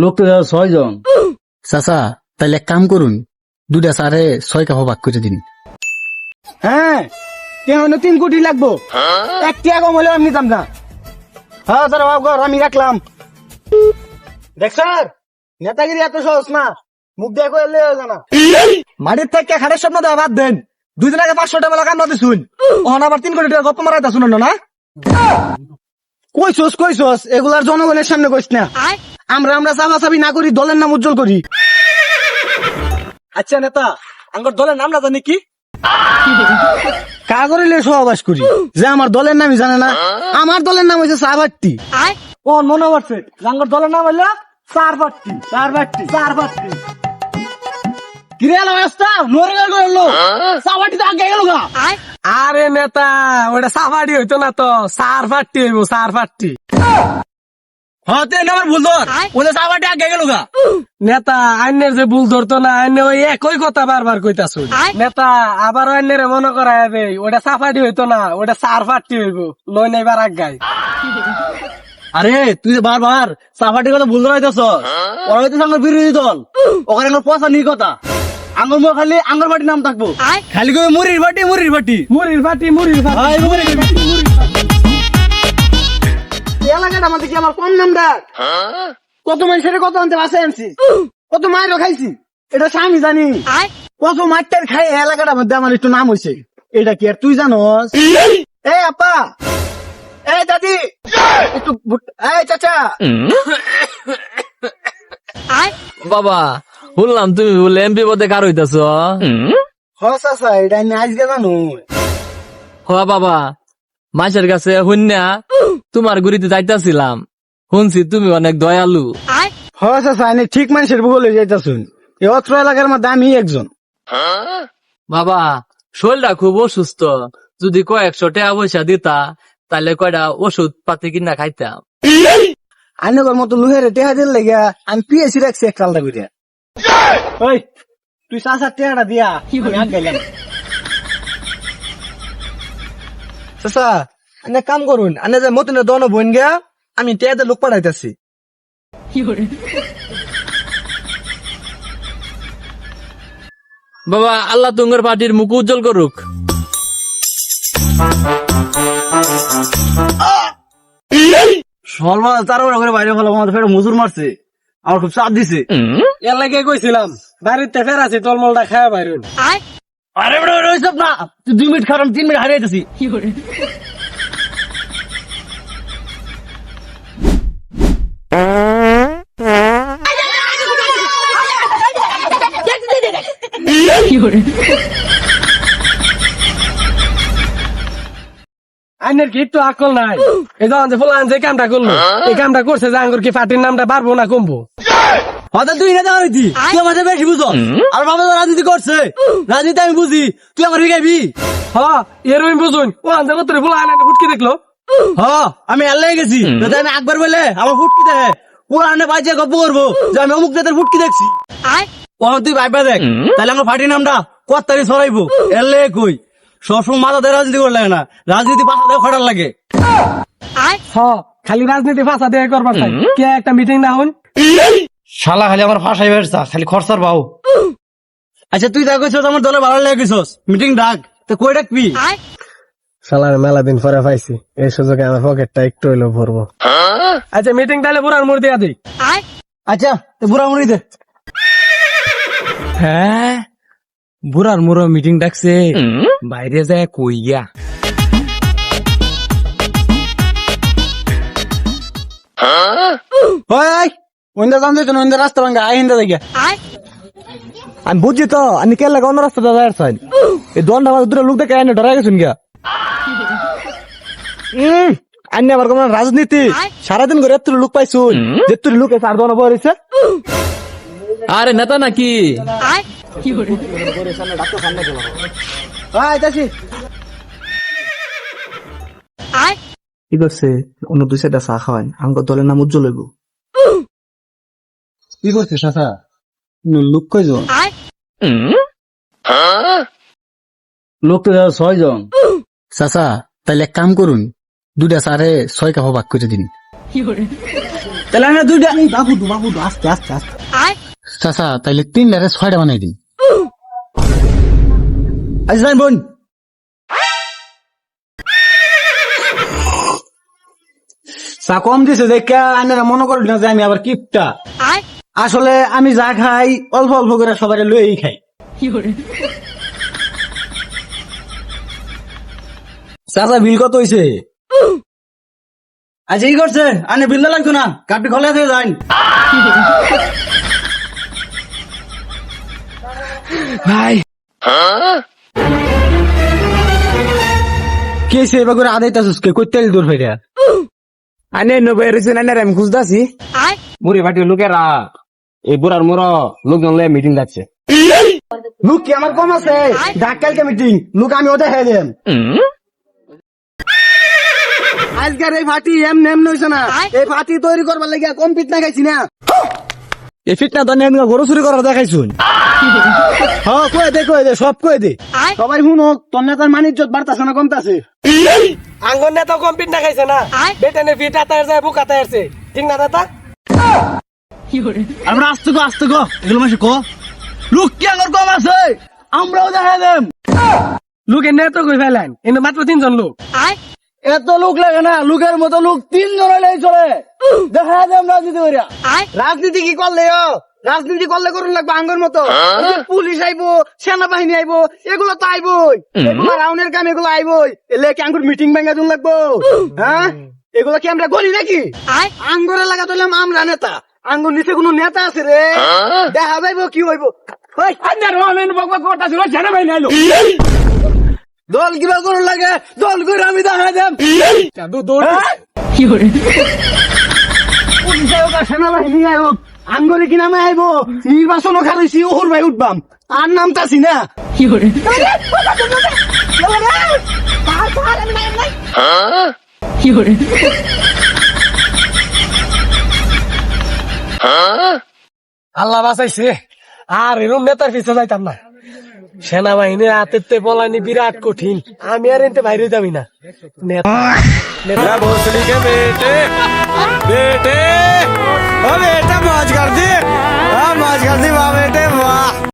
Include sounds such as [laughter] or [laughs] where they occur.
লোক তো ছয় জন। চাচা তাইলে এক কাম করুন দুটা সারে ছয় কাপ ভাগ করে দিন। হ্যাঁ কেন তিন কোটি লাগবো। এক টাকা কম হলেও আমি নিতাম না। হ্যাঁ স্যার বাবু আমি রাখলাম দেখ স্যার নেতাগিরি এত সহজ না। মুখ দিয়ে কইলে জানা। মাটির থেকে খাটের স্বপ্ন দেওয়া বাদ দেন। দুই দিন আগে পাঁচশো টাকা কাম নদী শুন ওখানে আবার তিন কোটি টাকা গপ্প মারাইতা শুনুন না কইছস কইছস এগুলার জনগণের সামনে কইস না। আমরা আমরা চাপাচাপি না করি দলের নাম উজ্জ্বল করি। আচ্ছা নেতা আমার দলের নাম না জানি কি? কাগরিলে সহবাস করি। যে আমার দলের নামই জানে না আমার দলের নাম হয়েছে সারবাট্টি কোন মনে পড়ছে আমার দলের নাম হইল সারবাট্টি সারবাট্টি সারবাট্টি কিরে এলো রাস্তা নরে গেল গেল সারবাট্টি তো আগে গেল গা। আরে নেতা ওটা সাফাটি হইতো না তো। সার ফাটি হইব সার হ্যাঁ আমার ভুল ধর। ওলে সারবাট্টি আগে গেল গা। নেতা আইনের যে ভুল ধরতো না আইনে ওই একই কথা বারবার কইতাছ। নেতা আবার আইনের মনে করা যাবে ওটা সাফাটি হইতো না ওটা সার ফাটি হইব। লই নাই বার আগাই আরে তুই যে বারবার সাফাটির কথা ভুল ধরাইতেছ ওরা হইতেছে আমার বিরোধী দল। ওখানে পয়সা নিয়ে কথা। আঙ্গুর মুখ খালি আঙ্গুর বাটি নাম থাকব। খালি কই মুড়ির বাটি মুড়ির বাটি মুড়ির ফাটি মুড়ির ভাই মুড়ির বাটি এলাকাটা আমাদের কি আমার কম নাম ডাক? কত মানুষের কত আনতে বাসে আনছি? কত মায়েরও খাইছি? এটা সে আমি জানি কত মাঠটার খাই এলাকাটার মধ্যে আমার একটু নাম হয়েছে এটা কি আর তুই জানোস? এ আপা! এ দাদি! একটু এই চাচা! বাবা শুনলাম তুমি বলে এমপি পদে কার হইতাছ? হ এটা আমি আজকে জানো। হ বাবা মাসের কাছে শুননা তোমার গুড়িতে যাইতাছিলাম। শুনছি তুমি অনেক দয়ালু। আমি ঠিক মানুষের বলে যাইতাছুন। অত্র এলাকার মধ্যে আমি একজন। বাবা শরীরটা খুব অসুস্থ। যদি কয়েকশো টাকা পয়সা দিতা তাহলে কয়টা ওষুধ পাতি কিনা খাইতাম। আইনগর মতো লুহের টেহা দিল লেগে আমি পিএসসি রাখছি এক কালটা করে ওই তুই চাচার টেহাটা দিয়া আগ গেলাম। চাচা আনে কাম করুন আনে যে মতন দন বোন গিয়া আমি টেহাতে লোক পাঠাইতেছি। বাবা আল্লাহ তুঙ্গর পার্টির মুখ উজ্জ্বল করুক। সলমাল তার করে বাইরে ফেলো আমাদের ফের মজুর মারছে। আমার খুব চাপ দিছে। এর লাগে কইছিলাম বাড়িতে ফের আছি টলমলটা খাওয়া বাইরুন আরে বড় না। তুই দুই মিনিট খারাপ তিন মিনিট হারিয়েছি [laughs] আইনের কি একটু আকল নাই? এই যখন যে ফুলান যে কামটা করল এই কামটা করছে যে আঙ্গুর কি পার্টির নামটা বাড়বো না কমবো? হঠাৎ তুই না দেওয়া হয়েছি তুই আমার বেশি বুঝো। আর বাবা তো রাজনীতি করছে। রাজনীতি আমি বুঝি। তুই আমার শিখাইবি? হ এর বুঝুন। ও আনতে কত ফুলা ফুটকি দেখল? হ আমি আল্লাহ গেছি। আমি একবার বলে আমার ফুটকি দেখে পুরানে বাজে গপ্প করব। যে আমি অমুক জাতের ফুটকি দেখছি। ও তুই ভাইবা দেখ। তাহলে আমার পার্টির নামটা কত তারিখ সরাইবো এলে কই। সবসময় মাথা দিয়ে রাজনীতি করে লাগে না। রাজনীতি পাশা দিয়ে খটার লাগে। হ খালি রাজনীতি ফাঁসা দিয়ে করবার চাই। কে একটা মিটিং না হন? শালা খালি আমার ফাঁসাই বেরছা খালি খরচার বাউ। আচ্ছা তুই কইছস আমার দলে ভালো লাগে কইছস। মিটিং ডাক। তো কই ডাকবি? শালার মেলা দিন পরে পাইছি। এই সুযোগে আমার পকেটটা একটু হইল ভরবো। আচ্ছা মিটিং তাহলে পুরান মুড় দিয়া দিই আচ্ছা তো বুড়া মুড়ি দে। হ্যাঁ? বুড়ার মুড়ো মিটিং ডাকছে। বাইরে যায় কই গিয়া? ওইন্দা রাস্তা ভাঙ্গা আই হিন্দা দেখিয়া আমি বুঝছি তো আমি কে লাগা অন্য রাস্তা দাদা চাই। এই দোনটা আমার দুটো লোক দেখে আইনে ডরা গেছুন গিয়া। উম আইনে আবার কোন রাজনীতি। সারাদিন করে এত লোক পাইছুন যে তুই লোক এসে আর দোনা বলেছে আরে নেতা নাকি? কি করছে? অন্য দুই সাইডটা চা দলের নাম উজ্জ্বল হইব। কি লোক কয়জন? লোক তো ছয় জন চাচা তাইলে এক কাম করুন দুটা সারে ছয় কাপ ভাগ করে দিন। তাহলে আমরা দুইটা বাবু বাবু আস্তে আস্তে আস্তে। চাচা তাইলে তিন লারে ছয়টা বানাই দিন। আজ যাই বোন। চা কম দিছে দেখে আনারা মনে করি না যে আমি আবার কিপটা। আসলে আমি যা খাই অল্প অল্প করে সবাই লই খাই। চাচা বিল কত হইছে? আজ এই করছে আনে বিল লাগতো না কাপটি খোলা দিয়ে যান ভাই। কি হইছে এবার করে আদাইতা সুস্কে কই তেল দূর হইরা আনে নবে রেছে না আমি খুঁজতাছি। বুড়ি ভাটি লোকেরা এই বুড়ার মোর লোকজন লয়ে মিটিং যাচ্ছে। লুক কি আমার কম আছে? মিটিং লুক আমি ওদের হয়ে দেন আজকের এই ফাটি এম নেম নইছে না। এই ফাটি তৈরি করবার লাগিয়া কম্পিট না খাইছি না। এই ফিটনা তো আমি গরু চুরি করা দেখাইছুন। হ্যাঁ কয়ে দে কয়ে দে সব কয়ে দে। সবাই শুনো তোর নেতার মানিজ্যত বাড়তাছে না কমতাছে। আঙ্গন নেতা কম্পিট না খাইছে না? বেটানে ফিট আতার যায় বুক আতার ঠিক না দাদা? আমরা আসতে গো আসতে গো এগুলো মাসে কো। লুক কি আমার কম আছে? আমরাও দেখা দেম। লোকে নেতা কই ফেলেন? কিন্তু মাত্র তিনজন লোক। এত লোক লাগে না লোকের মতো লোক তিন জন চলে। দেখা দেম রাজনীতি করিয়া। রাজনীতি কি করলে রাজনীতি করলে করুন লাগবে আঙ্গর মতো। পুলিশ আইবো সেনাবাহিনী আইবো এগুলো তো আইবই। এগুলো রাউনের কাম এগুলো আইবই। এলে কি আঙ্গুর মিটিং ভেঙে দিন লাগবো? হ্যাঁ? এগুলো কি আমরা করি নাকি? আঙ্গুরে লাগা তুললাম আমরা নেতা। আঙ্গুর নিচে কোনো নেতা আছে রে? দেখা যাইবো কি হইব? ওই, দল কিবা করুন লাগে দল করে আমি দেখা দেম হ্যাঁ? পুলিশ আয়োগ আর সেনাবাহিনী আয়োগ আঙ্গরে কি নামে আইব নির্বাচনও খারাইছি ওহর ভাই উঠবাম। আর নাম তাছি না। আল্লাহ বাঁচাইছে। আর এরম নেতার পিছে যাইতাম না। সেনাবাহিনীর হাতে বলানি বিরাট কঠিন। আমি আর এতে বাইরে যাবি না। বেটে বেটা।